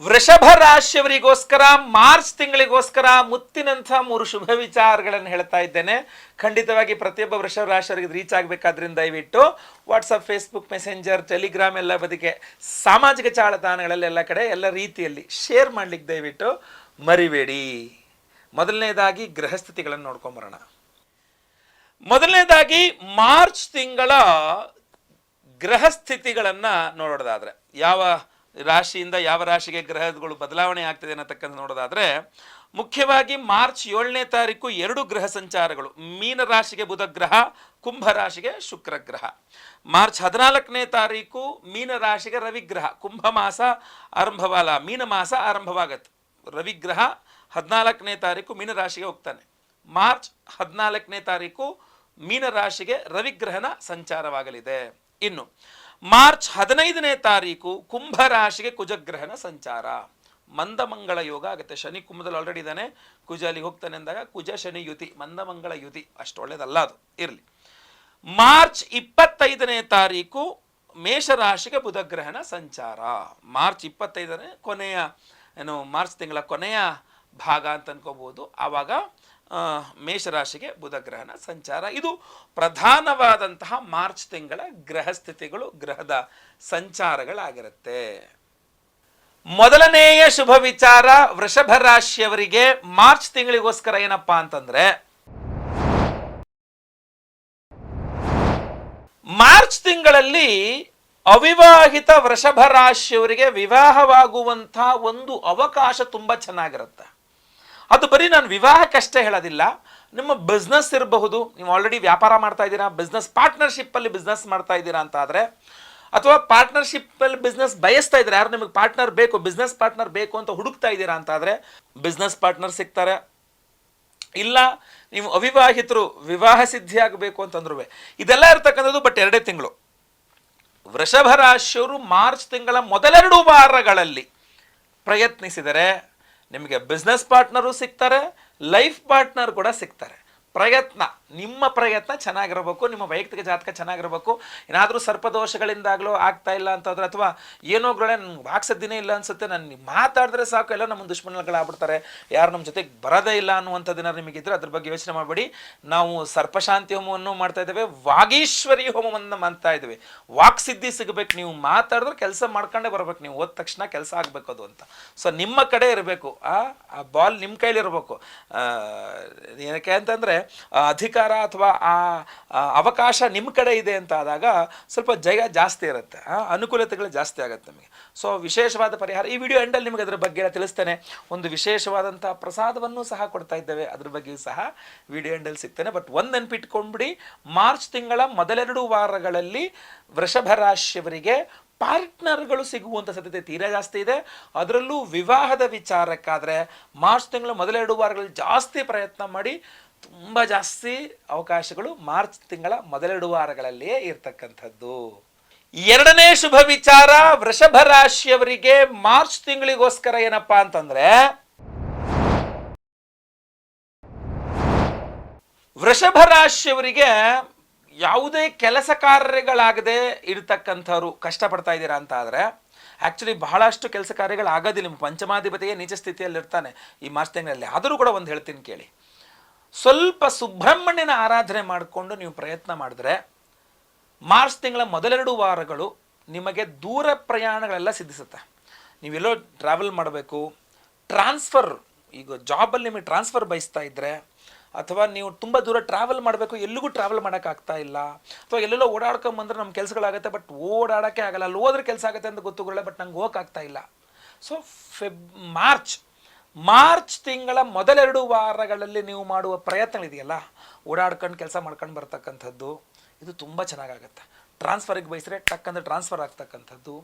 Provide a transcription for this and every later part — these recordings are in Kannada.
ವೃಷಭ ರಾಶಿಯವರಿಗೋಸ್ಕರ, ಮಾರ್ಚ್ ತಿಂಗಳಿಗೋಸ್ಕರ ಮುತ್ತಿನಂಥ ಮೂರು ಶುಭ ವಿಚಾರಗಳನ್ನು ಹೇಳ್ತಾ ಇದ್ದೇನೆ. ಖಂಡಿತವಾಗಿ ಪ್ರತಿಯೊಬ್ಬ ವೃಷಭ ರಾಶಿಯವರಿಗೆ ರೀಚ್ ಆಗಬೇಕಾದ್ರಿಂದ ದಯವಿಟ್ಟು ವಾಟ್ಸಪ್ ಫೇಸ್ಬುಕ್ ಮೆಸೆಂಜರ್ ಟೆಲಿಗ್ರಾಮ್ ಎಲ್ಲ ಬದಿಗೆ ಸಾಮಾಜಿಕ ಜಾಲತಾಣಗಳಲ್ಲಿ ಎಲ್ಲ ಕಡೆ ಎಲ್ಲ ರೀತಿಯಲ್ಲಿ ಶೇರ್ ಮಾಡ್ಲಿಕ್ಕೆ ದಯವಿಟ್ಟು ಮರಿಬೇಡಿ. ಮೊದಲನೇದಾಗಿ ಗೃಹಸ್ಥಿತಿಗಳನ್ನು ನೋಡ್ಕೊಂಬರೋಣ ಮೊದಲನೇದಾಗಿ ಮಾರ್ಚ್ ತಿಂಗಳ ಗ್ರಹ ಸ್ಥಿತಿಗಳನ್ನು ನೋಡೋದಾದ್ರೆ, ಯಾವ ರಾಶಿಯಿಂದ ಯಾವ ರಾಶಿಗೆ ಗ್ರಹಗಳು ಬದಲಾವಣೆ ಆಗ್ತದೆ ಅನ್ನತಕ್ಕಂಥ ನೋಡೋದಾದ್ರೆ, ಮುಖ್ಯವಾಗಿ ಮಾರ್ಚ್ ಏಳನೇ ತಾರೀಕು ಎರಡು ಗ್ರಹ ಸಂಚಾರಗಳು, ಮೀನ ರಾಶಿಗೆ ಬುಧ ಗ್ರಹ, ಕುಂಭ ರಾಶಿಗೆ ಶುಕ್ರ ಗ್ರಹ. ಮಾರ್ಚ್ ಹದಿನಾಲ್ಕನೇ ತಾರೀಕು ಮೀನ ರಾಶಿಗೆ ರವಿಗ್ರಹ ಕುಂಭ ಮಾಸ ಆರಂಭವಲ್ಲ ಮೀನ ಮಾಸ ಆರಂಭವಾಗತ್ತೆ. ರವಿಗ್ರಹ ಹದಿನಾಲ್ಕನೇ ತಾರೀಕು ಮೀನ ರಾಶಿಗೆ ಹೋಗ್ತಾನೆ. ಮಾರ್ಚ್ ಹದಿನಾಲ್ಕನೇ ತಾರೀಕು ಮೀನ ರಾಶಿಗೆ ರವಿಗ್ರಹನ ಸಂಚಾರವಾಗಲಿದೆ. ಇನ್ನು ಮಾರ್ಚ್ ಹದಿನೈದನೇ ತಾರೀಕು ಕುಂಭ ರಾಶಿಗೆ ಕುಜಗ್ರಹನ ಸಂಚಾರ. ಮಂದಮಂಗಳ ಯೋಗ ಆಗುತ್ತೆ. ಶನಿ ಕುಂಭದಲ್ಲಿ ಆಲ್ರೆಡಿ ಇದ್ದಾನೆ. ಕುಜ ಅಲ್ಲಿ ಹೋಗ್ತಾನೆ ಅಂದಾಗ ಕುಜ, ಶನಿ, ಯುತಿ. ಮಂದಮಂಗಳ, ಯುತಿ. ಅಷ್ಟು ಒಳ್ಳೇದಲ್ಲ ಅದು. ಇರಲಿ. ಮಾರ್ಚ್ ಇಪ್ಪತ್ತೈದನೇ ತಾರೀಕು ಮೇಷರಾಶಿಗೆ ಬುಧಗ್ರಹಣ ಸಂಚಾರ. ಮಾರ್ಚ್ ಇಪ್ಪತ್ತೈದನೇ ಕೊನೆಯ, ಏನು, ಮಾರ್ಚ್ ತಿಂಗಳ ಕೊನೆಯ ಭಾಗ ಅಂತ ಅನ್ಕೋಬಹುದು. ಆವಾಗ ಮೇಷರಾಶಿಗೆ ಬುಧಗ್ರಹನ ಸಂಚಾರ. ಇದು ಪ್ರಧಾನವಾದಂತಹ ಮಾರ್ಚ್ ತಿಂಗಳ ಗ್ರಹ ಸ್ಥಿತಿಗಳು ಗ್ರಹದ ಸಂಚಾರಗಳಾಗಿರುತ್ತೆ. ಮೊದಲನೆಯ ಶುಭ ವಿಚಾರ, ವೃಷಭ ರಾಶಿಯವರಿಗೆ ಮಾರ್ಚ್ ತಿಂಗಳಿಗೋಸ್ಕರ ಏನಪ್ಪಾ ಅಂತಂದ್ರೆ, ಮಾರ್ಚ್ ತಿಂಗಳಲ್ಲಿ ಅವಿವಾಹಿತ ವೃಷಭ ರಾಶಿಯವರಿಗೆ ವಿವಾಹವಾಗುವಂತಹ ಒಂದು ಅವಕಾಶ ತುಂಬಾ ಚೆನ್ನಾಗಿರುತ್ತೆ. ಅದು ಬರೀ ನಾನು ವಿವಾಹಕ್ಕಷ್ಟೇ ಹೇಳೋದಿಲ್ಲ. ನಿಮ್ಮ ಬಿಸ್ನೆಸ್ ಇರಬಹುದು, ನೀವು ಆಲ್ರೆಡಿ ವ್ಯಾಪಾರ ಮಾಡ್ತಾ ಇದ್ದೀರಾ ಬಿಸ್ನೆಸ್ ಪಾರ್ಟ್ನರ್ಶಿಪ್ಪಲ್ಲಿ ಬಿಸ್ನೆಸ್ ಮಾಡ್ತಾ ಇದ್ದೀರಾ ಅಂತ ಆದರೆ, ಅಥವಾ ಪಾರ್ಟ್ನರ್ಶಿಪ್ಪಲ್ಲಿ ಬಿಸ್ನೆಸ್ ಬಯಸ್ತಾ ಇದ್ದಾರೆ ಯಾರು ನಿಮಗೆ ಪಾರ್ಟ್ನರ್ ಬೇಕು ಬಿಸ್ನೆಸ್ ಪಾರ್ಟ್ನರ್ ಬೇಕು ಅಂತ ಹುಡುಕ್ತಾ ಇದ್ದೀರಾ ಅಂತ ಆದರೆ ಬಿಸ್ನೆಸ್ ಪಾರ್ಟ್ನರ್ ಸಿಗ್ತಾರೆ. ಇಲ್ಲ, ನೀವು ಅವಿವಾಹಿತರು, ವಿವಾಹ ಸಿದ್ಧಿ ಆಗಬೇಕು ಅಂತಂದ್ರು ಇದೆಲ್ಲ ಇರತಕ್ಕಂಥದ್ದು ಬಟ್ ಎರಡೇ ತಿಂಗಳು. ವೃಷಭ ರಾಶಿಯವರು ಮಾರ್ಚ್ ತಿಂಗಳ ಮೊದಲೆರಡು ವಾರಗಳಲ್ಲಿ ಪ್ರಯತ್ನಿಸಿದರೆ ನಿಮಗೆ ಬಿಸ್ನೆಸ್ ಪಾರ್ಟ್ನರು ಸಿಗ್ತಾರೆ ಲೈಫ್ ಪಾರ್ಟ್ನರ್ ಕೂಡ ಸಿಗ್ತಾರೆ. ಪ್ರಯತ್ನ. ನಿಮ್ಮ ಪ್ರಯತ್ನ ಚೆನ್ನಾಗಿರಬೇಕು, ನಿಮ್ಮ ವೈಯಕ್ತಿಕ ಜಾತಕ ಚೆನ್ನಾಗಿರಬೇಕು. ಏನಾದರೂ ಸರ್ಪದೋಷಗಳಿಂದಾಗಲೋ ಆಗ್ತಾ ಇಲ್ಲ ಅಂತಂದ್ರೆ ಅಥವಾ ಏನೋ ಗ್ರಹಣ ನನ್ಗೆ ಇಲ್ಲ ಅನ್ಸುತ್ತೆ, ನಾನು ಮಾತಾಡಿದ್ರೆ ಸಾಕು, ಎಲ್ಲ ನಮ್ಮ ದುಶ್ಮನಗಳಾಗ್ಬಿಡ್ತಾರೆ ಯಾರು ನಮ್ಮ ಜೊತೆಗೆ ಬರೋದೇ ಇಲ್ಲ ಅನ್ನುವಂಥ ದಿನ ನಿಮಗಿದ್ರೆ ಅದ್ರ ಬಗ್ಗೆ ಯೋಚನೆ ಮಾಡಬೇಡಿ. ನಾವು ಸರ್ಪಶಾಂತಿ ಹೋಮವನ್ನು ಮಾಡ್ತಾ ಇದ್ದೇವೆ, ವಾಗೀಶ್ವರಿ ಹೋಮವನ್ನು ಮಾಡ್ತಾ ಇದ್ದೇವೆ. ವಾಕ್ ಸಿದ್ಧಿ ಸಿಗಬೇಕು, ನೀವು ಮಾತಾಡಿದ್ರೆ ಕೆಲಸ ಮಾಡ್ಕೊಂಡೇ ಬರಬೇಕು, ನೀವು ಹೋದ ತಕ್ಷಣ ಕೆಲಸ ಆಗಬೇಕು ಅದು ಅಂತ. ಸೊ ನಿಮ್ಮ ಕಡೆ ಇರಬೇಕು, ಆ ಬಾಲ್ ನಿಮ್ಮ ಕೈಲಿರಬೇಕು. ಏನಕ್ಕೆ ಅಂತಂದರೆ ಅಧಿಕಾರ ಅಥವಾ ಆ ಅವಕಾಶ ನಿಮ್ಮ ಕಡೆ ಇದೆ ಅಂತ ಆದಾಗ ಸ್ವಲ್ಪ ಜಯ ಜಾಸ್ತಿ ಇರುತ್ತೆ ಅನುಕೂಲತೆಗಳು ಜಾಸ್ತಿ ಆಗುತ್ತೆ ನಮಗೆ. ಸೊ ವಿಶೇಷವಾದ ಪರಿಹಾರ, ಈ ವಿಡಿಯೋ ಎಂಡಲ್ಲಿ ನಿಮಗೆ ಅದರ ಬಗ್ಗೆ ತಿಳಿಸ್ತೇನೆ. ಒಂದು ವಿಶೇಷವಾದಂಥ ಪ್ರಸಾದವನ್ನು ಸಹ ಕೊಡ್ತಾ ಇದ್ದೇವೆ. ಅದ್ರ ಬಗ್ಗೆಯೂ ಸಹ ವಿಡಿಯೋ ಎಂಡಲ್ಲಿ ಸಿಗ್ತೇನೆ. ಬಟ್ ಒಂದು ನೆನ್ಪಿಟ್ಕೊಂಡ್ಬಿಡಿ, ಮಾರ್ಚ್ ತಿಂಗಳ ಮೊದಲೆರಡು ವಾರಗಳಲ್ಲಿ ವೃಷಭ ರಾಶಿಯವರಿಗೆ ಪಾರ್ಟ್ನರ್ಗಳು ಸಿಗುವಂಥ ಸಾಧ್ಯತೆ ತೀರಾ ಜಾಸ್ತಿ ಇದೆ. ಅದರಲ್ಲೂ ವಿವಾಹದ ವಿಚಾರಕ್ಕಾದರೆ ಮಾರ್ಚ್ ತಿಂಗಳ ಮೊದಲೆರಡು ವಾರಗಳಲ್ಲಿ ಜಾಸ್ತಿ ಪ್ರಯತ್ನ ಮಾಡಿ ತುಂಬ ಜಾಸ್ತಿ ಅವಕಾಶಗಳು ಮಾರ್ಚ್ ತಿಂಗಳ ಮೊದಲೆರಡು ವಾರಗಳಲ್ಲಿಯೇ ಇರ್ತಕ್ಕಂಥದ್ದು. ಎರಡನೇ ಶುಭ ವಿಚಾರ, ವೃಷಭ ರಾಶಿಯವರಿಗೆ ಮಾರ್ಚ್ ತಿಂಗಳಿಗೋಸ್ಕರ ಏನಪ್ಪಾ ಅಂತಂದ್ರೆ, ವೃಷಭ ರಾಶಿಯವರಿಗೆ ಯಾವುದೇ ಕೆಲಸ ಕಾರ್ಯಗಳಾಗದೆ ಇರ್ತಕ್ಕಂಥವ್ರು ಕಷ್ಟಪಡ್ತಾ ಇದ್ದೀರಾ ಅಂತ ಆದರೆ ಆ್ಯಕ್ಚುಲಿ ಬಹಳಷ್ಟು ಕೆಲಸ ಕಾರ್ಯಗಳು ಆಗೋದಿಲ್ಲ ನಿಮ್ಮ ಪಂಚಮಾಧಿಪತಿಗೆ ನಿಜ ಸ್ಥಿತಿಯಲ್ಲಿ ಇರ್ತಾನೆ ಈ ಮಾರ್ಚ್ ತಿಂಗಳಲ್ಲಿ. ಆದರೂ ಕೂಡ ಒಂದು ಹೇಳ್ತೀನಿ ಕೇಳಿ. ಸ್ವಲ್ಪ ಸುಬ್ರಹ್ಮಣ್ಯನ ಆರಾಧನೆ ಮಾಡಿಕೊಂಡು ನೀವು ಪ್ರಯತ್ನ ಮಾಡಿದ್ರೆ ಮಾರ್ಚ್ ತಿಂಗಳ ಮೊದಲೆರಡು ವಾರಗಳು ನಿಮಗೆ ದೂರ ಪ್ರಯಾಣಗಳೆಲ್ಲ ಸಿದ್ಧಿಸುತ್ತೆ. ನೀವೆಲ್ಲೋ ಟ್ರಾವೆಲ್ ಮಾಡಬೇಕು ಟ್ರಾನ್ಸ್ಫರ್ ಈಗ ಜಾಬಲ್ಲಿ ನಿಮಗೆ ಟ್ರಾನ್ಸ್ಫರ್ ಬಯಸ್ತಾ ಇದ್ದರೆ ಅಥವಾ ನೀವು ತುಂಬ ದೂರ ಟ್ರಾವೆಲ್ ಮಾಡಬೇಕು, ಎಲ್ಲಿಗೂ ಟ್ರಾವೆಲ್ ಮಾಡೋಕ್ಕಾಗ್ತಾ ಇಲ್ಲ, ಅಥವಾ ಎಲ್ಲೆಲ್ಲೋ ಓಡಾಡ್ಕೊಂಬಂದ್ರೆ ನಮ್ಮ ಕೆಲಸಗಳಾಗುತ್ತೆ ಬಟ್ ಓಡಾಡೋಕ್ಕೆ ಆಗಲ್ಲ, ಅಲ್ಲಿ ಹೋದ್ರೆ ಕೆಲಸ ಆಗುತ್ತೆ ಅಂತ ಗೊತ್ತುಗಳೇ ಬಟ್ ನಂಗೆ ಹೋಗೋಕ್ಕಾಗ್ತಾ ಇಲ್ಲ. ಸೊ ಫೆಬ್ ಮಾರ್ಚ್ ಮಾರ್ಚ್ ತಿಂಗಳ ಮೊದಲೆರಡು ವಾರಗಳಲ್ಲಿ ನೀವು ಮಾಡುವ ಪ್ರಯತ್ನಗಳಿದೆಯಲ್ಲ ಓಡಾಡ್ಕೊಂಡು ಕೆಲಸ ಮಾಡ್ಕೊಂಡು ಬರ್ತಕ್ಕಂಥದ್ದು, ಇದು ತುಂಬ ಚೆನ್ನಾಗಾಗತ್ತೆ. ಟ್ರಾನ್ಸ್ಫರಿಗೆ ಬಯಸಿದ್ರೆ ಟಕ್ ಟ್ರಾನ್ಸ್ಫರ್ ಆಗ್ತಕ್ಕಂಥದ್ದು.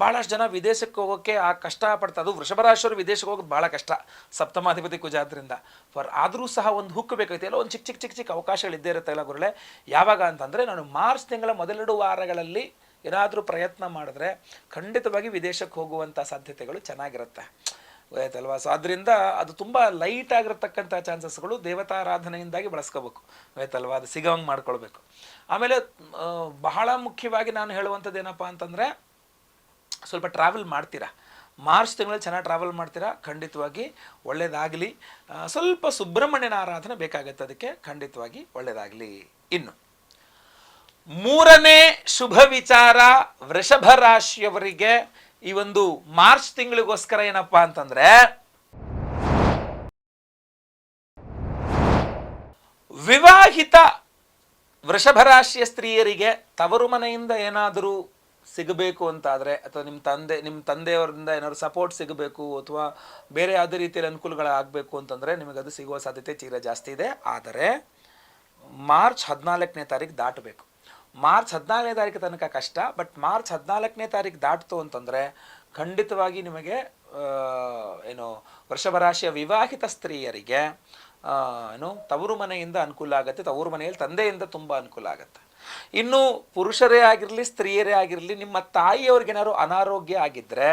ಭಾಳಷ್ಟು ಜನ ವಿದೇಶಕ್ಕೆ ಹೋಗೋಕ್ಕೆ ಆ ಕಷ್ಟ ಪಡ್ತಾ ಅದು ವೃಷಭರಾಶಿಯವರು ವಿದೇಶಕ್ಕೆ ಹೋಗೋದು ಭಾಳ ಕಷ್ಟ, ಸಪ್ತಮಾಧಿಪತಿ ಕುಜಾದ್ರಿಂದ ಫಾರ್ ಆದರೂ ಸಹ ಒಂದು ಹುಕ್ಕು ಬೇಕಾಗುತ್ತೆ. ಎಲ್ಲ ಒಂದು ಚಿಕ್ಕ ಚಿಕ್ಕ ಚಿಕ್ಕ ಚಿಕ್ಕ ಅವಕಾಶಗಳಿದ್ದೇ ಇರುತ್ತೆ ಇಲ್ಲ ಗುರುಳೆ ಯಾವಾಗ ಅಂತಂದರೆ ನಾನು ಮಾರ್ಚ್ ತಿಂಗಳ ಮೊದಲೆರಡು ವಾರಗಳಲ್ಲಿ ಏನಾದರೂ ಪ್ರಯತ್ನ ಮಾಡಿದ್ರೆ ಖಂಡಿತವಾಗಿ ವಿದೇಶಕ್ಕೆ ಹೋಗುವಂಥ ಸಾಧ್ಯತೆಗಳು ಚೆನ್ನಾಗಿರುತ್ತೆ. ಆಯ್ತಲ್ವಾ ಸೊ ಅದರಿಂದ ಅದು ತುಂಬ ಲೈಟ್ ಆಗಿರತಕ್ಕಂಥ ಚಾನ್ಸಸ್ಗಳು ದೇವತಾರಾಧನೆಯಿಂದಾಗಿ ಬಳಸ್ಕೋಬೇಕು. ಆಯ್ತಲ್ವಾ ಅದು ಸಿಗೋಂಗೆ ಮಾಡ್ಕೊಳ್ಬೇಕು. ಆಮೇಲೆ ಬಹಳ ಮುಖ್ಯವಾಗಿ ನಾನು ಹೇಳುವಂಥದ್ದು ಏನಪ್ಪ ಅಂತಂದರೆ, ಸ್ವಲ್ಪ ಟ್ರಾವೆಲ್ ಮಾಡ್ತೀರಾ? ಮಾರ್ಚ್ ತಿಂಗಳಲ್ಲಿ ಚೆನ್ನಾಗಿ ಟ್ರಾವೆಲ್ ಮಾಡ್ತೀರಾ? ಖಂಡಿತವಾಗಿ ಒಳ್ಳೆಯದಾಗಲಿ ಸ್ವಲ್ಪ ಸುಬ್ರಹ್ಮಣ್ಯನ ಆರಾಧನೆ ಬೇಕಾಗುತ್ತೆ ಅದಕ್ಕೆ ಖಂಡಿತವಾಗಿ ಒಳ್ಳೆಯದಾಗಲಿ ಇನ್ನು, ಮೂರನೇ ಶುಭ ವಿಚಾರ ವೃಷಭ ರಾಶಿಯವರಿಗೆ ಈ ಒಂದು ಮಾರ್ಚ್ ತಿಂಗಳಿಗೋಸ್ಕರ ಏನಪ್ಪಾ ಅಂತಂದ್ರೆ, ವಿವಾಹಿತ ವೃಷಭ ರಾಶಿಯ ಸ್ತ್ರೀಯರಿಗೆ ತವರು ಮನೆಯಿಂದ ಏನಾದರೂ ಸಿಗಬೇಕು ಅಂತಾದರೆ, ಅಥವಾ ನಿಮ್ಮ ತಂದೆ ನಿಮ್ಮ ತಂದೆಯವರಿಂದ ಏನಾದರೂ ಸಪೋರ್ಟ್ ಸಿಗಬೇಕು, ಅಥವಾ ಬೇರೆ ಯಾವುದೇ ರೀತಿಯಲ್ಲಿ ಅನುಕೂಲಗಳಾಗಬೇಕು ಅಂತಂದರೆ ನಿಮಗೆ ಅದು ಸಿಗುವ ಸಾಧ್ಯತೆ ತೀರಾ ಜಾಸ್ತಿ ಇದೆ. ಆದರೆ ಮಾರ್ಚ್ ಹದಿನಾಲ್ಕನೇ ತಾರೀಕು ದಾಟಬೇಕು. ಮಾರ್ಚ್ ಹದಿನಾಲ್ಕನೇ ತಾರೀಕು ತನಕ ಕಷ್ಟ ಬಟ್ ಮಾರ್ಚ್ ಹದಿನಾಲ್ಕನೇ ತಾರೀಕು ದಾಟ್ತು ಅಂತಂದರೆ ಖಂಡಿತವಾಗಿ ನಿಮಗೆ ಏನು ವೃಷಭ ರಾಶಿಯ ವಿವಾಹಿತ ಸ್ತ್ರೀಯರಿಗೆ ಏನು, ತವರು ಮನೆಯಿಂದ ಅನುಕೂಲ ಆಗುತ್ತೆ, ತವರು ಮನೆಯಲ್ಲಿ ತಂದೆಯಿಂದ ತುಂಬ ಅನುಕೂಲ ಆಗುತ್ತೆ. ಇನ್ನು ಪುರುಷರೇ ಆಗಿರಲಿ, ಸ್ತ್ರೀಯರೇ ಆಗಿರಲಿ, ನಿಮ್ಮ ತಾಯಿಯವ್ರಿಗೇನಾದ್ರು ಅನಾರೋಗ್ಯ ಆಗಿದ್ದರೆ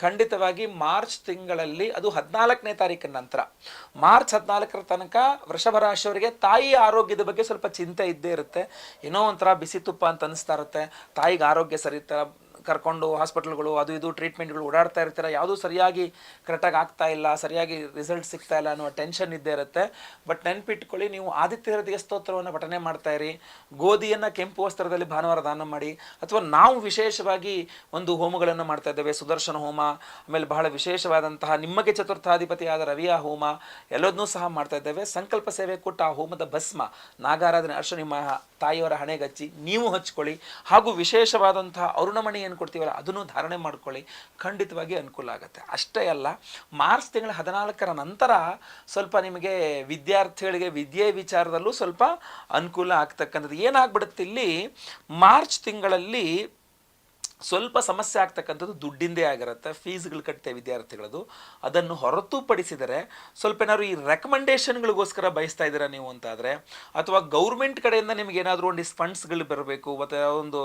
ಖಂಡಿತವಾಗಿ ಮಾರ್ಚ್ ತಿಂಗಳಲ್ಲಿ ಅದು ಹದಿನಾಲ್ಕನೇ ತಾರೀಕಿನ ನಂತರ. ಮಾರ್ಚ್ ಹದಿನಾಲ್ಕರ ತನಕ ವೃಷಭ ರಾಶಿಯವರಿಗೆ ತಾಯಿ ಆರೋಗ್ಯದ ಬಗ್ಗೆ ಸ್ವಲ್ಪ ಚಿಂತೆ ಇದ್ದೇ ಇರುತ್ತೆ. ಏನೋ ಒಂಥರ ಬಿಸಿ ತುಪ್ಪ ಅಂತ ಅನಿಸ್ತಾ ಇರುತ್ತೆ. ತಾಯಿಗೆ ಆರೋಗ್ಯ ಸರಿ ಕರ್ಕೊಂಡು ಹಾಸ್ಪಿಟಲ್ಗಳು ಅದು ಇದು ಟ್ರೀಟ್ಮೆಂಟ್ಗಳು ಓಡಾಡ್ತಾ ಇರ್ತಾರೆ, ಯಾವುದೂ ಸರಿಯಾಗಿ ಕರೆಕ್ಟಾಗಿ ಆಗ್ತಾ ಇಲ್ಲ, ಸರಿಯಾಗಿ ರಿಸಲ್ಟ್ ಸಿಗ್ತಾ ಇಲ್ಲ ಅನ್ನೋ ಟೆನ್ಷನ್ ಇದ್ದೇ ಇರುತ್ತೆ. ಬಟ್ ನೆನ್ಪಿಟ್ಕೊಳ್ಳಿ, ನೀವು ಆದಿತ್ಯ ಹೃದಯ ಸ್ತೋತ್ರವನ್ನು ಪಠನೆ ಮಾಡ್ತಾ ಇರಿ. ಗೋಧಿಯನ್ನು ಕೆಂಪು ವಸ್ತ್ರದಲ್ಲಿ ಭಾನುವಾರ ದಾನ ಮಾಡಿ, ಅಥವಾ ನಾವು ವಿಶೇಷವಾಗಿ ಒಂದು ಹೋಮಗಳನ್ನು ಮಾಡ್ತಾ ಇದ್ದೇವೆ, ಸುದರ್ಶನ ಹೋಮ, ಆಮೇಲೆ ಬಹಳ ವಿಶೇಷವಾದಂತಹ ನಿಮಗೆ ಚತುರ್ಥಾಧಿಪತಿಯಾದ ರವಿಯ ಹೋಮ, ಎಲ್ಲದನ್ನೂ ಸಹ ಮಾಡ್ತಾ ಇದ್ದೇವೆ. ಸಂಕಲ್ಪ ಸೇವೆ ಕೊಟ್ಟು ಆ ಹೋಮದ ಭಸ್ಮ, ನಾಗಾರಾಧನೆ ಅರ್ಶ ನಿಮ್ಮ ತಾಯಿಯವರ ಹಣೆಗಚ್ಚಿ ನೀವು ಹಚ್ಕೊಳ್ಳಿ. ಹಾಗೂ ವಿಶೇಷವಾದಂತಹ ಅರುಣಮಣಿ ಏನು ಕೊಡ್ತೀವಲ್ಲ ಅದನ್ನು ಧಾರಣೆ ಮಾಡ್ಕೊಳ್ಳಿ. ಖಂಡಿತವಾಗಿ ಅನುಕೂಲ ಆಗುತ್ತೆ. ಅಷ್ಟೇ ಅಲ್ಲ, ಮಾರ್ಚ್ ತಿಂಗಳ ಹದಿನಾಲ್ಕರ ನಂತರ ಸ್ವಲ್ಪ ನಿಮಗೆ ವಿದ್ಯಾರ್ಥಿಗಳಿಗೆ ವಿದ್ಯೆ ವಿಚಾರದಲ್ಲೂ ಸ್ವಲ್ಪ ಅನುಕೂಲ ಆಗ್ತಕ್ಕಂಥದ್ದು. ಏನಾಗ್ಬಿಡುತ್ತೆ ಇಲ್ಲಿ, ಮಾರ್ಚ್ ತಿಂಗಳಲ್ಲಿ ಸ್ವಲ್ಪ ಸಮಸ್ಯೆ ಆಗ್ತಕ್ಕಂಥದ್ದು ದುಡ್ಡಿಂದೇ ಆಗಿರುತ್ತೆ ಫೀಸ್ಗಳು ಕಟ್ಟುತ್ತೆ ವಿದ್ಯಾರ್ಥಿಗಳದು. ಅದನ್ನು ಹೊರತುಪಡಿಸಿದರೆ ಸ್ವಲ್ಪ ಏನಾದ್ರು ಈ ರೆಕಮೆಂಡೇಷನ್ಗಳಿಗೋಸ್ಕರ ಬಯಸ್ತಾ ಇದ್ದೀರಾ ನೀವು ಅಂತಾದರೆ, ಅಥವಾ ಗೌರ್ಮೆಂಟ್ ಕಡೆಯಿಂದ ನಿಮ್ಗೆ ಏನಾದರೂ ಒಂದಿಷ್ಟು ಫಂಡ್ಸ್ಗಳು ಬರಬೇಕು, ಮತ್ತು ಒಂದು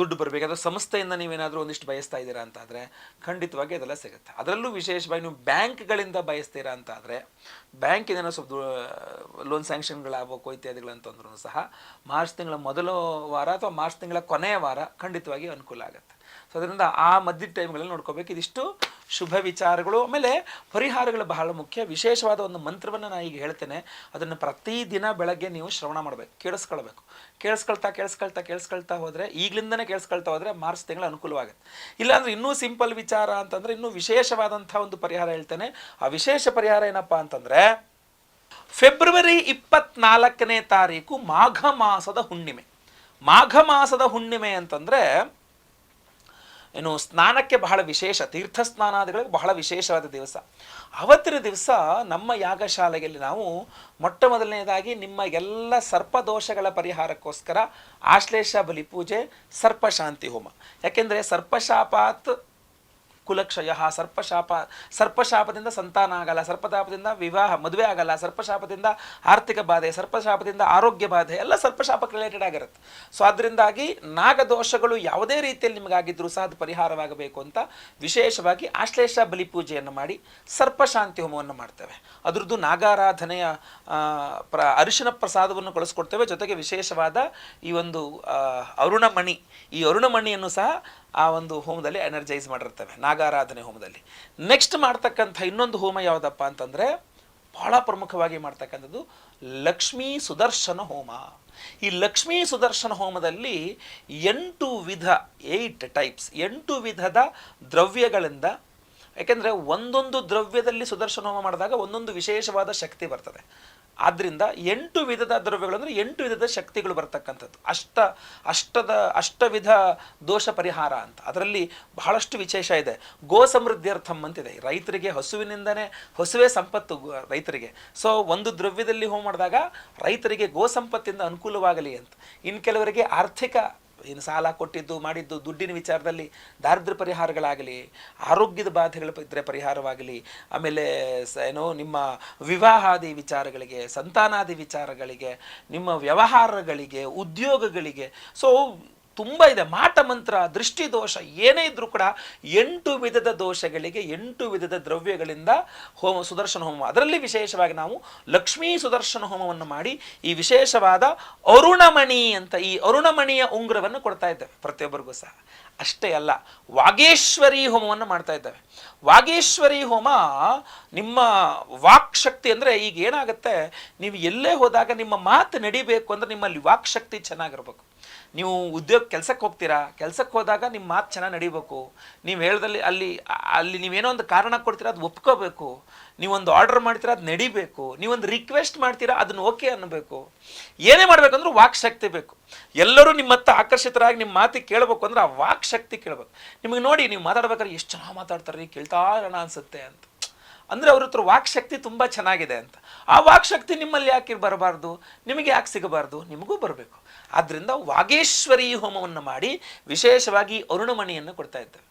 ದುಡ್ಡು ಬರಬೇಕು, ಅಥವಾ ಸಂಸ್ಥೆಯಿಂದ ನೀವೇನಾದರೂ ಒಂದಿಷ್ಟು ಬಯಸ್ತಾ ಇದ್ದೀರಾ ಅಂತಾದರೆ ಖಂಡಿತವಾಗಿ ಅದೆಲ್ಲ ಸಿಗುತ್ತೆ. ಅದರಲ್ಲೂ ವಿಶೇಷವಾಗಿ ನೀವು ಬ್ಯಾಂಕ್ಗಳಿಂದ ಬಯಸ್ತೀರಾ ಅಂತಾದರೆ ಬ್ಯಾಂಕಿನ ಸ್ವಲ್ಪ ಲೋನ್ ಸ್ಯಾಂಕ್ಷನ್ಗಳಾಗಬೇಕು, ಇತ್ಯಾದಿಗಳಂತಂದ್ರೂ ಸಹ ಮಾರ್ಚ್ ತಿಂಗಳ ಮೊದಲ ವಾರ ಅಥವಾ ಮಾರ್ಚ್ ತಿಂಗಳ ಕೊನೆಯ ವಾರ ಖಂಡಿತವಾಗಿ ಅನುಕೂಲ ಆಗುತ್ತೆ. ಸೊ ಅದರಿಂದ ಆ ಮಧ್ಯದ ಟೈಮ್ಗಳಲ್ಲಿ ನೋಡ್ಕೋಬೇಕು. ಇದಿಷ್ಟು ಶುಭ ವಿಚಾರಗಳು. ಆಮೇಲೆ ಪರಿಹಾರಗಳು ಬಹಳ ಮುಖ್ಯ. ವಿಶೇಷವಾದ ಒಂದು ಮಂತ್ರವನ್ನು ನಾನು ಈಗ ಹೇಳ್ತೇನೆ. ಅದನ್ನು ಪ್ರತಿದಿನ ಬೆಳಗ್ಗೆ ನೀವು ಶ್ರವಣ ಮಾಡಬೇಕು. ಕೇಳಿಸ್ಕೊಳ್ಬೇಕು. ಕೇಳಿಸ್ಕೊಳ್ತಾ ಕೇಳಿಸ್ಕೊಳ್ತಾ ಕೇಳಿಸ್ಕೊಳ್ತಾ ಹೋದರೆ, ಈಗಲಿಂದನೇ ಕೇಳಿಸ್ಕೊಳ್ತಾ ಹೋದರೆ ಮಾರ್ಚ್ ತಿಂಗಳು ಅನುಕೂಲವಾಗುತ್ತೆ. ಇಲ್ಲಾಂದ್ರೆ ಇನ್ನೂ ಸಿಂಪಲ್ ವಿಚಾರ ಅಂತಂದರೆ ಇನ್ನೂ ವಿಶೇಷವಾದಂಥ ಒಂದು ಪರಿಹಾರ ಹೇಳ್ತೇನೆ. ಆ ವಿಶೇಷ ಪರಿಹಾರ ಏನಪ್ಪಾ ಅಂತಂದರೆ, ಫೆಬ್ರವರಿ ಇಪ್ಪತ್ನಾಲ್ಕನೇ ತಾರೀಕು ಮಾಘ ಮಾಸದ ಹುಣ್ಣಿಮೆ. ಮಾಘ ಮಾಸದ ಹುಣ್ಣಿಮೆ ಅಂತಂದರೆ ಏನು ಸ್ನಾನಕ್ಕೆ ಬಹಳ ವಿಶೇಷ ತೀರ್ಥ ಸ್ನಾನಾದಿಗಳಿಗೆ ಬಹಳ ವಿಶೇಷವಾದ ದಿವಸ. ಅವತ್ತಿನ ದಿವಸ ನಮ್ಮ ಯಾಗಶಾಲೆಯಲ್ಲಿ ನಾವು ಮೊಟ್ಟ ಮೊದಲನೇದಾಗಿ ನಿಮ್ಮ ಎಲ್ಲ ಸರ್ಪದೋಷಗಳ ಪರಿಹಾರಕ್ಕೋಸ್ಕರ ಆಶ್ಲೇಷ ಬಲಿ ಪೂಜೆ ಸರ್ಪಶಾಂತಿ ಹೋಮ. ಯಾಕೆಂದರೆ ಸರ್ಪಶಾಪಾತ್ ಕುಲಕ್ಷಯ, ಸರ್ಪಶಾಪ, ಸರ್ಪಶಾಪದಿಂದ ಸಂತಾನ ಆಗಲ್ಲ, ಸರ್ಪತಾಪದಿಂದ ವಿವಾಹ, ಮದುವೆ ಆಗಲ್ಲ, ಸರ್ಪಶಾಪದಿಂದ ಆರ್ಥಿಕ ಬಾಧೆ, ಸರ್ಪಶಾಪದಿಂದ ಆರೋಗ್ಯ ಬಾಧೆ, ಎಲ್ಲ ಸರ್ಪಶಾಪಕ್ಕೆ ರಿಲೇಟೆಡ್ ಆಗಿರುತ್ತೆ. ಸೊ ಅದರಿಂದಾಗಿ ನಾಗದೋಷಗಳು ಯಾವುದೇ ರೀತಿಯಲ್ಲಿ ನಿಮಗಾಗಿದ್ದರೂ ಸಹ ಅದು ಪರಿಹಾರವಾಗಬೇಕು ಅಂತ ವಿಶೇಷವಾಗಿ ಆಶ್ಲೇಷ ಬಲಿ ಪೂಜೆಯನ್ನು ಮಾಡಿ ಸರ್ಪಶಾಂತಿ ಹೋಮವನ್ನು ಮಾಡ್ತೇವೆ. ಅದರದ್ದು ನಾಗಾರಾಧನೆಯ ಪ್ರ, ಅರಿಶಿನ ಪ್ರಸಾದವನ್ನು ಕಳಿಸ್ಕೊಡ್ತೇವೆ. ಜೊತೆಗೆ ವಿಶೇಷವಾದ ಈ ಒಂದು ಅರುಣಮಣಿ, ಈ ಅರುಣಮಣಿಯನ್ನು ಸಹ ಆ ಒಂದು ಹೋಮದಲ್ಲಿ ಎನರ್ಜೈಸ್ ಮಾಡಿರ್ತವೆ, ನಾಗಾರಾಧನೆ ಹೋಮದಲ್ಲಿ. ನೆಕ್ಸ್ಟ್ ಮಾಡ್ತಕ್ಕಂಥ ಇನ್ನೊಂದು ಹೋಮ ಯಾವುದಪ್ಪ ಅಂತಂದರೆ, ಬಹಳ ಪ್ರಮುಖವಾಗಿ ಮಾಡ್ತಕ್ಕಂಥದ್ದು ಲಕ್ಷ್ಮೀ ಸುದರ್ಶನ ಹೋಮ. ಈ ಲಕ್ಷ್ಮೀ ಸುದರ್ಶನ ಹೋಮದಲ್ಲಿ ಎಂಟು ವಿಧ ಏಯ್ಟ್ ಟೈಪ್ಸ್ ಎಂಟು ವಿಧದ ದ್ರವ್ಯಗಳಿಂದ, ಯಾಕೆಂದರೆ ಒಂದೊಂದು ದ್ರವ್ಯದಲ್ಲಿ ಸುದರ್ಶನ ಹೋಮ ಮಾಡಿದಾಗ ಒಂದೊಂದು ವಿಶೇಷವಾದ ಶಕ್ತಿ ಬರ್ತದೆ. ಆದ್ದರಿಂದ ಎಂಟು ವಿಧದ ದ್ರವ್ಯಗಳು ಅಂದರೆ ಎಂಟು ವಿಧದ ಶಕ್ತಿಗಳು ಬರ್ತಕ್ಕಂಥದ್ದು. ಅಷ್ಟ, ಅಷ್ಟದ, ಅಷ್ಟವಿಧ ದೋಷ ಪರಿಹಾರ ಅಂತ. ಅದರಲ್ಲಿ ಬಹಳಷ್ಟು ವಿಶೇಷ ಇದೆ. ಗೋ ಸಮೃದ್ಧಿಯರ್ಥಂ ಅಂತಿದೆ. ರೈತರಿಗೆ ಹಸುವಿನಿಂದನೇ, ಹಸುವೇ ಸಂಪತ್ತು ರೈತರಿಗೆ. ಸೊ ಒಂದು ದ್ರವ್ಯದಲ್ಲಿ ಹೋಮ ಮಾಡಿದಾಗ ರೈತರಿಗೆ ಗೋ ಸಂಪತ್ತಿಂದ ಅನುಕೂಲವಾಗಲಿ ಅಂತ. ಇನ್ನು ಕೆಲವರಿಗೆ ಆರ್ಥಿಕ ಏನು ಸಾಲ ಕೊಟ್ಟಿದ್ದು, ಮಾಡಿದ್ದು, ದುಡ್ಡಿನ ವಿಚಾರದಲ್ಲಿ ದಾರಿದ್ರ್ಯ ಪರಿಹಾರಗಳಾಗಲಿ, ಆರೋಗ್ಯದ ಬಾಧೆಗಳ ಇದ್ರೆ ಪರಿಹಾರವಾಗಲಿ, ಆಮೇಲೆ ಸ, ಏನೋ ನಿಮ್ಮ ವಿವಾಹಾದಿ ವಿಚಾರಗಳಿಗೆ, ಸಂತಾನಾದಿ ವಿಚಾರಗಳಿಗೆ, ನಿಮ್ಮ ವ್ಯವಹಾರಗಳಿಗೆ, ಉದ್ಯೋಗಗಳಿಗೆ ಸೊ ತುಂಬ ಇದೆ. ಮಾಟ ಮಂತ್ರ, ದೃಷ್ಟಿ ದೋಷ ಏನೇ ಇದ್ರೂ ಕೂಡ ಎಂಟು ವಿಧದ ದೋಷಗಳಿಗೆ, ಎಂಟು ವಿಧದ ದ್ರವ್ಯಗಳಿಂದ ಹೋಮ, ಸುದರ್ಶನ ಹೋಮ. ಅದರಲ್ಲಿ ವಿಶೇಷವಾಗಿ ನಾವು ಲಕ್ಷ್ಮೀ ಸುದರ್ಶನ ಹೋಮವನ್ನು ಮಾಡಿ ಈ ವಿಶೇಷವಾದ ಅರುಣಮಣಿ ಅಂತ ಈ ಅರುಣಮಣಿಯ ಉಂಗುರವನ್ನು ಕೊಡ್ತಾ ಇದ್ದೇವೆ. ಪ್ರತಿಯೊಬ್ಬರಿಗೂ ಸಹ. ಅಷ್ಟೇ ಅಲ್ಲ, ವಾಗೇಶ್ವರಿ ಹೋಮವನ್ನು ಮಾಡ್ತಾ ಇದ್ದೇವೆ. ವಾಗೇಶ್ವರಿ ಹೋಮ ನಿಮ್ಮ ವಾಕ್ ಶಕ್ತಿ ಅಂದರೆ ಈಗ ಏನಾಗುತ್ತೆ? ನೀವು ಎಲ್ಲೇ ಹೋದಾಗ ನಿಮ್ಮ ಮಾತು ನಡಿಬೇಕು ಅಂದ್ರೆ ನಿಮ್ಮಲ್ಲಿ ವಾಕ್ ಶಕ್ತಿ ಚೆನ್ನಾಗಿರ್ಬೇಕು. ನೀವು ಉದ್ಯೋಗ ಕೆಲಸಕ್ಕೆ ಹೋಗ್ತೀರಾ? ಕೆಲಸಕ್ಕೆ ಹೋದಾಗ ನಿಮ್ಮ ಮಾತು ಚೆನ್ನಾಗಿ ನಡಿಬೇಕು. ನೀವು ಹೇಳ್ದಲ್ಲಿ ಅಲ್ಲಿ ಅಲ್ಲಿ ನೀವೇನೋ ಒಂದು ಕಾರಣ ಕೊಡ್ತೀರಾ, ಅದು ಒಪ್ಕೋಬೇಕು. ನೀವೊಂದು ಆರ್ಡರ್ ಮಾಡ್ತೀರಾ, ಅದು ನಡಿಬೇಕು. ನೀವೊಂದು ರಿಕ್ವೆಸ್ಟ್ ಮಾಡ್ತೀರಾ, ಅದನ್ನ ಓಕೆ ಅನ್ನಬೇಕು. ಏನೇ ಮಾಡಬೇಕಂದ್ರೆ ವಾಕ್ ಶಕ್ತಿ ಬೇಕು. ಎಲ್ಲರೂ ನಿಮ್ಮ ಹತ್ತ ಆಕರ್ಷಿತರಾಗಿ ನಿಮ್ಮ ಮಾತಿಗೆ ಕೇಳಬೇಕು ಅಂದ್ರೆ ಆ ವಾಕ್ ಶಕ್ತಿ ಕೇಳಬೇಕು. ನಿಮಗೆ ನೋಡಿ, ನೀವು ಮಾತಾಡ್ಬೇಕಾದ್ರೆ ಎಷ್ಟು ಚೆನ್ನಾಗಿ ಮಾತಾಡ್ತಾರೆ ಕೇಳ್ತಾ ಇರೋಣ ಅನ್ಸುತ್ತೆ ಅಂತ. ಅಂದರೆ ಅವ್ರ ಹತ್ರ ವಾಕ್ ಶಕ್ತಿ ತುಂಬ ಚೆನ್ನಾಗಿದೆ ಅಂತ. ಆ ವಾಕ್ ಶಕ್ತಿ ನಿಮ್ಮಲ್ಲಿ ಯಾಕೆ ಬರಬಾರ್ದು? ನಿಮಗೆ ಯಾಕೆ ಸಿಗಬಾರ್ದು? ನಿಮಗೂ ಬರಬೇಕು. ಆದ್ದರಿಂದ ವಾಗೇಶ್ವರಿ ಹೋಮವನ್ನು ಮಾಡಿ ವಿಶೇಷವಾಗಿ ಅರುಣಮಣಿಯನ್ನು ಕೊಡ್ತಾ ಇದ್ದಾರೆ.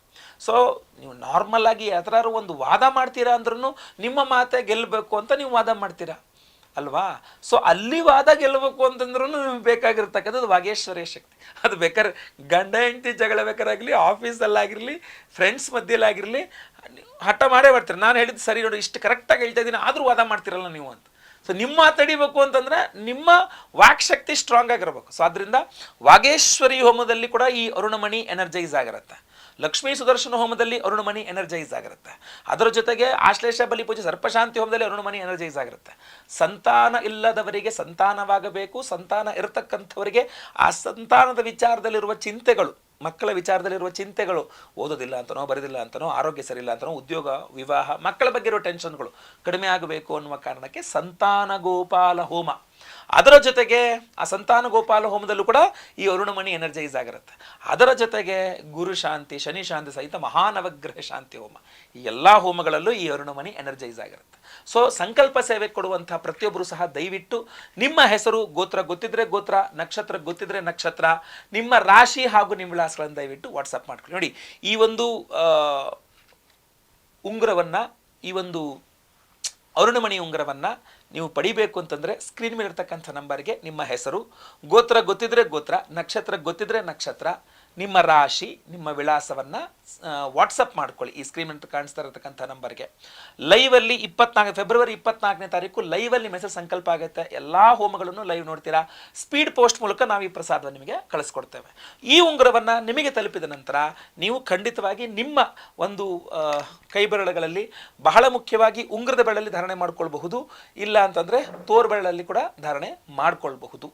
ಸೊ ನೀವು ನಾರ್ಮಲ್ ಆಗಿ ಯಾವ್ದಾರು ಒಂದು ವಾದ ಮಾಡ್ತೀರಾ ಅಂದ್ರೂ ನಿಮ್ಮ ಮಾತೆ ಗೆಲ್ಲಬೇಕು ಅಂತ ನೀವು ವಾದ ಮಾಡ್ತೀರಾ? ಅಲ್ವಾ? ಸೊ ಅಲ್ಲಿ ವಾದ ಗೆಲ್ಲಬೇಕು ಅಂತಂದ್ರೂ ನಿಮ್ಗೆ ಬೇಕಾಗಿರ್ತಕ್ಕಂಥದ್ದು ವಾಗೇಶ್ವರಿಯ ಶಕ್ತಿ. ಅದು ಬೇಕಾದ್ರೆ ಗಂಡ, ಹೆಂಡತಿ ಜಗಳ ಬೇಕಾರಾಗಲಿ ಆಫೀಸಲ್ಲಾಗಿರಲಿ ಫ್ರೆಂಡ್ಸ್ ಮಧ್ಯೆಲಾಗಿರಲಿ ಹಠ ಮಾಡೇ ಬರ್ತೀರಿ ನಾನು ಹೇಳಿದ್ದು ಸರಿ ನೋಡಿ, ಇಷ್ಟು ಕರೆಕ್ಟಾಗಿ ಹೇಳ್ತಾ ಇದ್ದೀನಿ, ಆದರೂ ವಾದ ಮಾಡ್ತಿರಲ್ಲ ನೀವು ಅಂತ. ಸೊ ನಿಮ್ಮ ತಡಿಬೇಕು ಅಂತಂದ್ರೆ ನಿಮ್ಮ ವಾಕ್ ಶಕ್ತಿ ಸ್ಟ್ರಾಂಗ್ ಆಗಿರ್ಬೇಕು. ಸೊ ಅದರಿಂದ ವಾಗೇಶ್ವರಿ ಹೋಮದಲ್ಲಿ ಕೂಡ ಈ ಅರುಣಮಣಿ ಎನರ್ಜೈಸ್ ಆಗಿರುತ್ತೆ. ಲಕ್ಷ್ಮೀ ಸುದರ್ಶನ ಹೋಮದಲ್ಲಿ ಅರುಣಮಣಿ ಎನರ್ಜೈಸ್ ಆಗಿರುತ್ತೆ. ಅದರ ಜೊತೆಗೆ ಆಶ್ಲೇಷ ಬಲಿ ಪೂಜೆ ಸರ್ಪಶಾಂತಿ ಹೋಮದಲ್ಲಿ ಅರುಣಮಣಿ ಎನರ್ಜೈಸ್ ಆಗಿರುತ್ತೆ. ಸಂತಾನ ಇಲ್ಲದವರಿಗೆ ಸಂತಾನವಾಗಬೇಕು. ಸಂತಾನ ಇರತಕ್ಕಂಥವರಿಗೆ ಆ ಸಂತಾನದ ವಿಚಾರದಲ್ಲಿರುವ ಚಿಂತೆಗಳು ಮಕ್ಕಳ ವಿಚಾರದಲ್ಲಿರುವ ಚಿಂತೆಗಳು ಓದೋದಿಲ್ಲ ಅಂತನೋ, ಬರೋದಿಲ್ಲ ಅಂತನೋ, ಆರೋಗ್ಯ ಸರಿಯಿಲ್ಲ ಅಂತನೋ, ಉದ್ಯೋಗ, ವಿವಾಹ, ಮಕ್ಕಳ ಬಗ್ಗೆ ಇರೋ ಟೆನ್ಷನ್ಗಳು ಕಡಿಮೆ ಆಗಬೇಕು ಅನ್ನುವ ಕಾರಣಕ್ಕೆ ಸಂತಾನ ಗೋಪಾಲ ಹೋಮ ಅದರ ಜೊತೆಗೆ ಆ ಸಂತಾನ ಗೋಪಾಲ ಹೋಮದಲ್ಲೂ ಕೂಡ ಈ ಅರುಣಮಣಿ ಎನರ್ಜೈಸ್ ಆಗಿರುತ್ತೆ. ಅದರ ಜೊತೆಗೆ ಗುರು ಶಾಂತಿ, ಶನಿ ಶಾಂತಿ ಸಹಿತ ಮಹಾನವಗ್ರಹ ಶಾಂತಿ ಹೋಮ. ಈ ಎಲ್ಲ ಹೋಮಗಳಲ್ಲೂ ಈ ಅರುಣಮಣಿ ಎನರ್ಜೈಸ್ ಆಗಿರುತ್ತೆ. ಸೊ ಸಂಕಲ್ಪ ಸೇವೆ ಕೊಡುವಂತಹ ಪ್ರತಿಯೊಬ್ಬರು ಸಹ ದಯವಿಟ್ಟು ನಿಮ್ಮ ಹೆಸರು ಗೋತ್ರ ಗೊತ್ತಿದ್ರೆ ಗೋತ್ರ, ನಕ್ಷತ್ರ ಗೊತ್ತಿದ್ರೆ ನಕ್ಷತ್ರ, ನಿಮ್ಮ ರಾಶಿ ಹಾಗೂ ನಿಮ್ಮ ವಿಳಾಸಗಳನ್ನು ದಯವಿಟ್ಟು ವಾಟ್ಸಪ್ ಮಾಡ್ಕೊಳ್ಳಿ. ನೋಡಿ, ಈ ಒಂದು ಉಂಗುರವನ್ನು ಈ ಒಂದು ಅರುಣಮಣಿ ಉಂಗರವನ್ನು ನೀವು ಪಡಿಬೇಕು ಅಂತಂದರೆ ಸ್ಕ್ರೀನ್ ಮೇಲೆ ಇರ್ತಕ್ಕಂಥ ನಂಬರ್ಗೆ ನಿಮ್ಮ ಹೆಸರು, ಗೋತ್ರ ಗೊತ್ತಿದ್ರೆ ಗೋತ್ರ, ನಕ್ಷತ್ರ ಗೊತ್ತಿದ್ರೆ ನಕ್ಷತ್ರ ನಿಮ್ಮ ರಾಶಿ, ನಿಮ್ಮ ವಿಳಾಸವನ್ನು ವಾಟ್ಸಪ್ ಮಾಡ್ಕೊಳ್ಳಿ. ಈ ಸ್ಕ್ರೀನ್ ಕಾಣಿಸ್ತಾ ಇರತಕ್ಕಂಥ ನಂಬರ್ಗೆ. ಲೈವಲ್ಲಿ ಇಪ್ಪತ್ನಾಲ್ಕು ಫೆಬ್ರವರಿ ಇಪ್ಪತ್ನಾಲ್ಕನೇ ತಾರೀಕು ಲೈವಲ್ಲಿ ಮೆಸೇಜ್ ಸಂಕಲ್ಪ ಆಗುತ್ತೆ. ಎಲ್ಲ ಹೋಮಗಳನ್ನು ಲೈವ್ ನೋಡ್ತೀರಾ? ಸ್ಪೀಡ್ ಪೋಸ್ಟ್ ಮೂಲಕ ನಾವು ಈ ಪ್ರಸಾದವನ್ನು ನಿಮಗೆ ಕಳಿಸ್ಕೊಡ್ತೇವೆ. ಈ ಉಂಗುರವನ್ನು ನಿಮಗೆ ತಲುಪಿದ ನಂತರ ನೀವು ಖಂಡಿತವಾಗಿ ನಿಮ್ಮ ಒಂದು ಕೈಬೆರಳುಗಳಲ್ಲಿ ಬಹಳ ಮುಖ್ಯವಾಗಿ ಉಂಗುರದ ಬೆರಳಲ್ಲಿ ಧಾರಣೆ ಮಾಡ್ಕೊಳ್ಬಹುದು. ಇಲ್ಲ ಅಂತಂದರೆ ತೋರ್ ಬೆರಳಲ್ಲಿ ಕೂಡ ಧಾರಣೆ ಮಾಡ್ಕೊಳ್ಬಹುದು.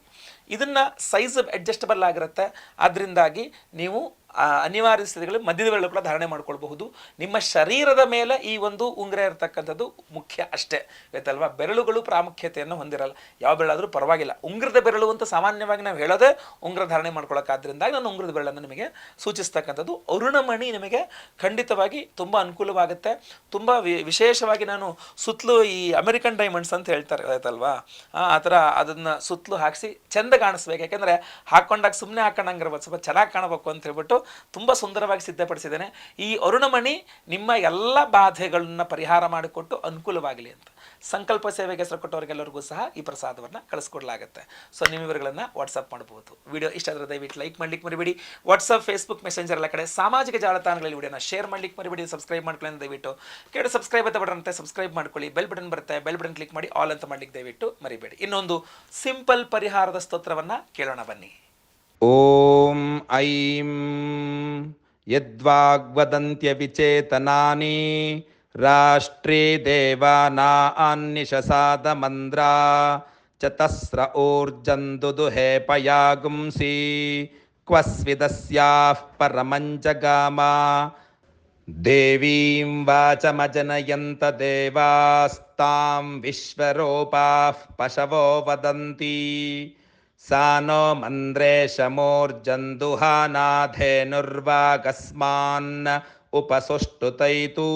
ಇದನ್ನು ಸೈಜ್ ಅಡ್ಜಸ್ಟಬಲ್ ಆಗಿರುತ್ತೆ. ಅದರಿಂದಾಗಿ ನೀವು ಆ, ಅನಿವಾರ್ಯ ಸ್ಥಿತಿಗಳಲ್ಲಿ ಮಧ್ಯದ ವೇಳೆ ಕೂಡ ಧಾರಣೆ ಮಾಡ್ಕೊಳ್ಬಹುದು. ನಿಮ್ಮ ಶರೀರದ ಮೇಲೆ ಈ ಒಂದು ಉಂಗುರ ಇರತಕ್ಕಂಥದ್ದು ಮುಖ್ಯ ಅಷ್ಟೇ. ಗೊತ್ತಲ್ವಾ? ಬೆರಳುಗಳು ಪ್ರಾಮುಖ್ಯತೆಯನ್ನು ಹೊಂದಿರಲ್ಲ. ಯಾವ ಬೆರಳಾದರೂ ಪರವಾಗಿಲ್ಲ. ಉಂಗುರದ ಬೆರಳು ಅಂತ ಸಾಮಾನ್ಯವಾಗಿ ನಾವು ಹೇಳೋದೇ ಉಂಗುರ ಧಾರಣೆ ಮಾಡ್ಕೊಳ್ಳೋಕ್ಕಾದ್ರಿಂದಾಗಿ ನಾನು ಉಂಗುರದ ಬೆರಳನ್ನು ನಿಮಗೆ ಸೂಚಿಸ್ತಕ್ಕಂಥದ್ದು. ಅರುಣಮಣಿ ನಿಮಗೆ ಖಂಡಿತವಾಗಿ ತುಂಬ ಅನುಕೂಲವಾಗುತ್ತೆ. ತುಂಬ ವಿಶೇಷವಾಗಿ ನಾನು ಸುತ್ತಲೂ ಈ ಅಮೆರಿಕನ್ ಡೈಮಂಡ್ಸ್ ಅಂತ ಹೇಳ್ತಾರೆ ಆಯ್ತಲ್ವಾ ಆ ಥರ ಅದನ್ನು ಸುತ್ತಲೂ ಹಾಕಿಸಿ ಚೆಂದ ಕಾಣಿಸ್ಬೇಕು. ಯಾಕೆಂದರೆ ಹಾಕೊಂಡಾಗ ಸುಮ್ಮನೆ ಹಾಕೊಂಡಂಗಿರ್ಬೋದು. ಸ್ವಲ್ಪ ಚೆನ್ನಾಗಿ ಕಾಣಬೇಕು ಅಂತ ಹೇಳ್ಬಿಟ್ಟು ತುಂಬ ಸುಂದರವಾಗಿ ಸಿದ್ಧಪಡಿಸಿದ್ದೇನೆ. ಈ ಅರುಣಮಣಿ ನಿಮ್ಮ ಎಲ್ಲ ಬಾಧೆಗಳನ್ನ ಪರಿಹಾರ ಮಾಡಿಕೊಟ್ಟು ಅನುಕೂಲವಾಗಲಿ ಅಂತ. ಸಂಕಲ್ಪ ಸೇವೆಗೆ ಹೆಸರು ಕೊಟ್ಟವರಿಗೆಲ್ಲರಿಗೂ ಸಹ ಈ ಪ್ರಸಾದವನ್ನು ಕಳಿಸ್ಕೊಡ್ಲಾಗುತ್ತೆ. ಸೊ ನೀವು ವಿವರಗಳನ್ನು ವಾಟ್ಸಪ್ ಮಾಡ್ಬೋದು. ವಿಡಿಯೋ ಇಷ್ಟ ಆದರೆ ದಯವಿಟ್ಟು ಲೈಕ್ ಮಾಡ್ಲಿಕ್ಕೆ ಮರಿಬೇಡಿ. ವಾಟ್ಸಪ್ ಫೇಸ್ಬುಕ್ ಮೆಸೆಂಜರ್ ಎಲ್ಲ ಕಡೆ ಸಾಮಾಜಿಕ ಜಾಲತಾಣಗಳಲ್ಲಿ ವಿಡಿಯೋನ ಶೇರ್ ಮಾಡ್ಲಿಕ್ಕೆ ಮರಿಬೇಡಿ. ಸಬ್ಸ್ಕ್ರೈಬ್ ಮಾಡ್ಕೊಳ್ಳಿ ದಯವಿಟ್ಟು. ಕೆಳಗಡೆ ಸಬ್ಸ್ಕ್ರೈಬ್ ಅಂತ ಬಟನ್ ಅಂತ ಸಬ್ಸ್ಕ್ರೈಬ್ ಮಾಡ್ಕೊಳ್ಳಿ. ಬೆಲ್ ಬಟನ್ ಬರುತ್ತೆ. ಬೆಲ್ ಬಟನ್ ಕ್ಲಿಕ್ ಮಾಡಿ ಆಲ್ ಅಂತ ಮಾಡ್ಲಿಕ್ಕೆ ದಯವಿಟ್ಟು ಮರಿಬೇಡಿ. ಇನ್ನೊಂದು ಸಿಂಪಲ್ ಪರಿಹಾರದ ಸ್ತೋತ್ರವನ್ನು ಕೇಳೋಣ ಬನ್ನಿ. ॐ ऐं यद्वाग्वदन्त्यविचेतनानि राष्ट्रे देवानान्निशसादमन्द्रा चतस्र ऊर्जन्दुदुहे पयागुंसि क्व स्विदस्याः परमं जगामा देवीं वाचमजनयन्त देवास्तां विश्वरूपाः पशवो वदन्ति सा नो मन्द्रेशमूर्जन्दुहानाधेनुर्वागस्मान् उपसुष्टुतैतु